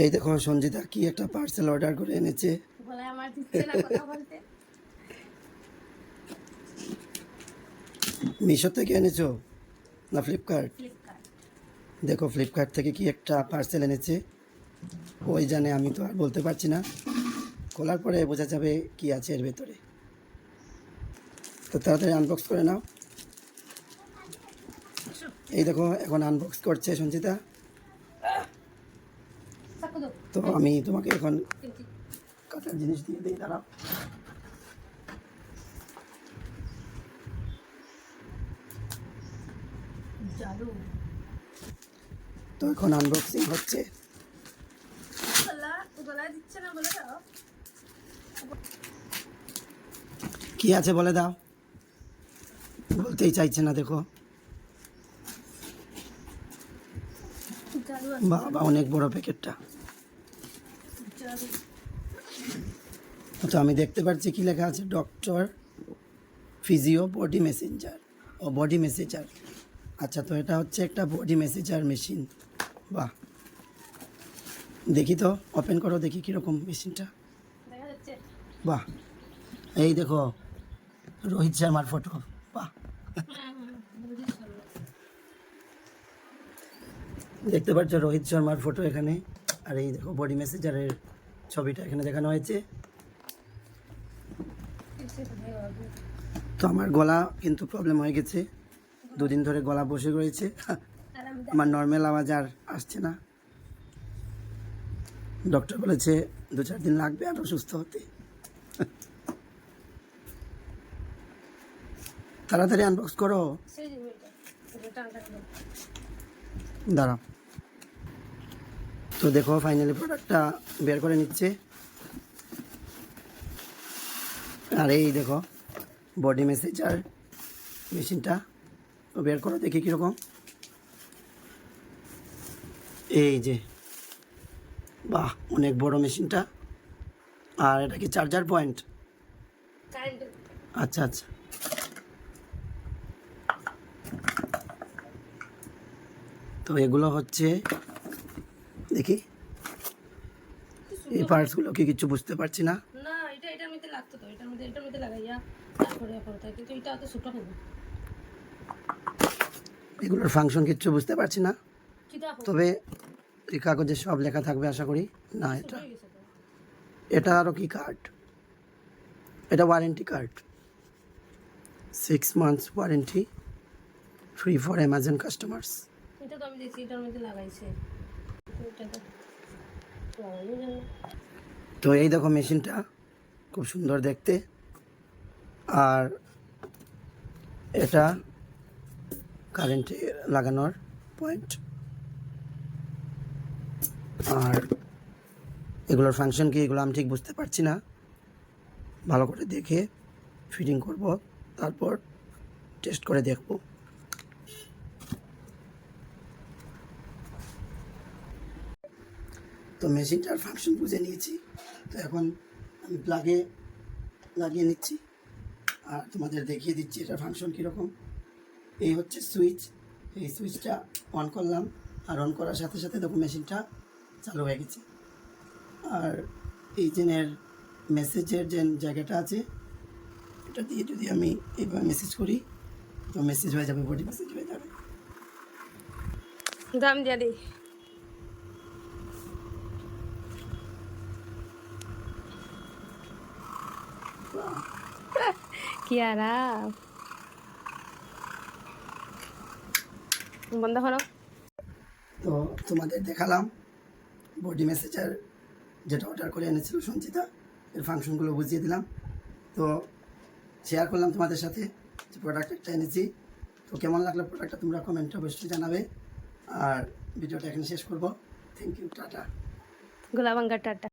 এই দেখো সঞ্জিতা কি একটা পার্সেল অর্ডার করে এনেছে। মিশো থেকে এনেছো না ফ্লিপকার্ট দেখো ফ্লিপকার্ট থেকে কি একটা পার্সেল এনেছে। ওই জানে আমি তো আর বলতে পারছি না। খোলার পরে বোঝা যাবে কি আছে এর ভেতরে। তো তাড়াতাড়ি আনবক্স করে নাও। এই দেখো এখন আনবক্স করছে সঞ্চিতা তো আমি তোমাকে এখন কাটার জিনিস দিয়ে দিই দাঁড়াও। তো এখন আনবক্সিং হচ্ছে। কি আছে বলে দাও? বলতেই চাইছে না দেখো। বাবা অনেক বড় প্যাকেটটা। তো আমি দেখতে পাচ্ছি কি লেখা আছে? ডক্টর ফিজিও বডি মেসেঞ্জার ও বডি মেসেজার আচ্ছা তো এটা হচ্ছে একটা বডি মেসেজার মেশিন। বাহ। দেখি তো ওপেন করো দেখি কীরকম মেশিনটা। বাহ। এই দেখো রোহিত শর্মার ফটো। বাহ। দেখতে পাচ্ছ রোহিত শর্মার ফটো এখানে। আর এই দেখো বডি মেসেজারের ছবিটা এখানে দেখানো হয়েছে। তো আমার গলা কিন্তু প্রবলেম হয়ে গেছে। দুদিন ধরে গলা বসে রয়েছে। আমার নর্মাল আওয়াজ আর আসছে না। ডক্টর বলেছে দু চার দিন লাগবে আরও সুস্থ হতে। তাড়াতাড়ি আনবক্স করো। দাঁড়াও। তো দেখো ফাইনালি প্রোডাক্টটা বের করে নিচ্ছে। আর এই দেখো বডি মেসেজার মেশিনটা। তো বের করো দেখি কীরকম। এই যে বাহ অনেক বড় মেশিনটা। আর এটা কি চার্জার পয়েন্ট আচ্ছা আচ্ছা। তো এগুলো হচ্ছে দেখি। এই পার্টসগুলো কি কিছু বুঝতে পারছি না। না এটা এটার মধ্যে লাগতো তো এটার মধ্যে এটার মধ্যে লাগাইয়া তারপরে কিন্তু এটা অত ছোট হবে এগুলোর ফাংশন কিচ্ছু বুঝতে পারছি না। তবে এই কাগজে সব লেখা থাকবে আশা করি। না এটা তো। এটা আরও কি কার্ড এটা warranty card six months warranty free for Amazon customers এটা তো আমি দেখছি এটার মধ্যে লাগাইছে। তো এই দেখো মেশিনটা খুব সুন্দর দেখতে। আর এটা কারেন্টে লাগানোর পয়েন্ট আর এগুলোর ফাংশন কি এগুলো আমি ঠিক বুঝতে পারছি না। ভালো করে দেখে ফিটিং করব, তারপর টেস্ট করে দেখব। তো মেশিনটার ফাংশন বুঝে নিয়েছি। তো এখন আমি প্লাগে লাগিয়ে নিচ্ছি। আর তোমাদের দেখিয়ে দিচ্ছি এটার ফাংশন কীরকম। এই হচ্ছে সুইচ এই সুইচটা অন করলাম। আর অন করার সাথে সাথে দেখো মেশিনটা চালু হয়ে গেছে। আর এই জেনের মেসেজের যে জায়গাটা আছে, এটা দিয়ে যদি আমি এইভাবে মেসেজ করি, তো মেসেজ হয়ে যাবে বডি মেসেজ হয়ে যাবে। দাম দিয়া দিই কি আরাম। বন্ধ করো। তো তোমাদের দেখালাম বডি মেসেজার যেটা অর্ডার করে এনেছিল সঞ্চিতা এর ফাংশনগুলো বুঝিয়ে দিলাম। তো শেয়ার করলাম তোমাদের সাথে যে প্রোডাক্ট একটা এনেছি। তো কেমন লাগল প্রোডাক্টটা তোমরা কমেন্টে অবশ্যই জানাবে। আর ভিডিওটা এখানে শেষ করব। Thank you tata. গোলাবাঙ্গা টাটা।